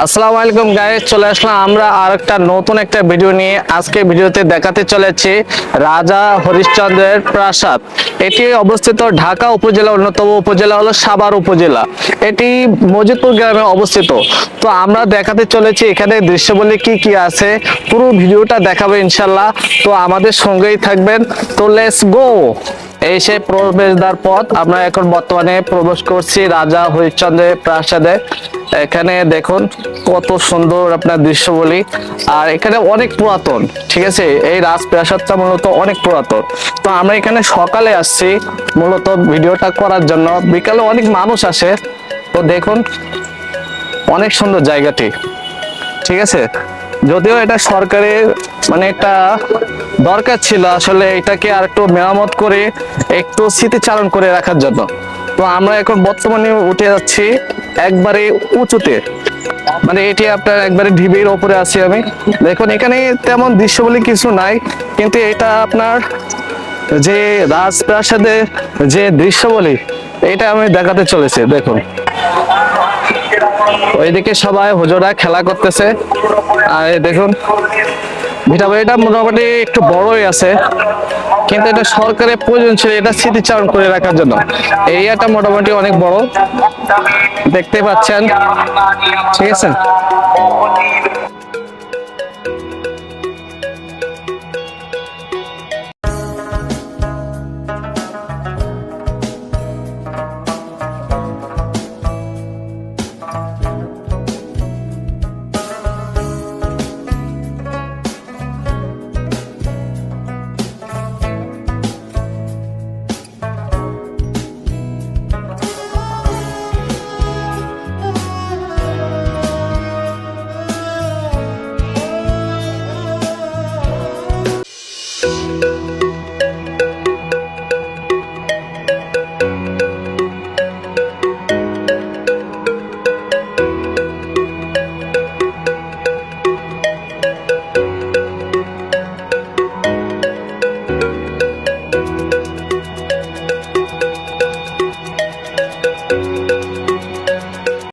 আসসালামু আলাইকুম গাইস চলে আসলাম আমরা আর একটা নতুন একটা ভিডিও নিয়ে। আজকে ভিডিওতে দেখাতে চলেছি রাজা হরিশ্চন্দ্রের প্রাসাদ। এটি অবস্থিত ঢাকা উপজেলা অন্যতম উপজেলা হলো সাভার উপজেলা। এটি মজিদপুর গ্রামে অবস্থিত। তো আমরা দেখাতে চলেছি এখানে দৃশ্যবলী কি কি আছে। পুরো ভিডিওটা দেখাবো ইনশাল্লাহ তো আমাদের সঙ্গেই থাকবেন। তো লেটস গো এই সেই প্রবেশদ্বার পথ। আমরা এখন বর্তমানে প্রবেশ করছি রাজা হরিশ্চন্দ্রের প্রাসাদে। এখানে দেখুন কত সুন্দর আপনার দৃশ্য বলি আর এখানে অনেক পুরাতন, ঠিক আছে? এই রাজপ্রাসাদটা মূলত অনেক পুরাতন। তো আমরা এখানে সকালে আসছি, মূলত ভিডিওটা করার জন্য। বিকালে অনেক মানুষ আসে। তো দেখুন, অনেক সুন্দর জায়গাটি, ঠিক আছে? যদিও এটা সরকারের মানে একটা দরকার ছিল আসলে এটাকে আর একটু মেরামত করে একটু স্মৃতিচারণ করে রাখার জন্য। তো আমরা এখন বর্তমানে উঠে যাচ্ছি একবারে উঁচুতে। মানে এটি আপনার একবারে ঢিবির ওপরে আছি আমি। দেখুন, এখানে তেমন দৃশ্য বলে কিছু নাই, কিন্তু এটা আপনার যে রাজপ্রাসাদের যে দৃশ্য বলি এটা আমি দেখাতে চলেছে। দেখুন। ওইদিকে সবাই হুজুরা খেলা করতেছে। আর দেখুন ভিটাবাড়িটা মোটামুটি একটু বড়ই আছে, কিন্তু এটা সরকারের প্রয়োজন ছিল এটা স্মৃতিচারণ করে রাখার জন্য। এরিয়াটা মোটামুটি অনেক বড়। দেখতে পাচ্ছেন, ঠিক আছে?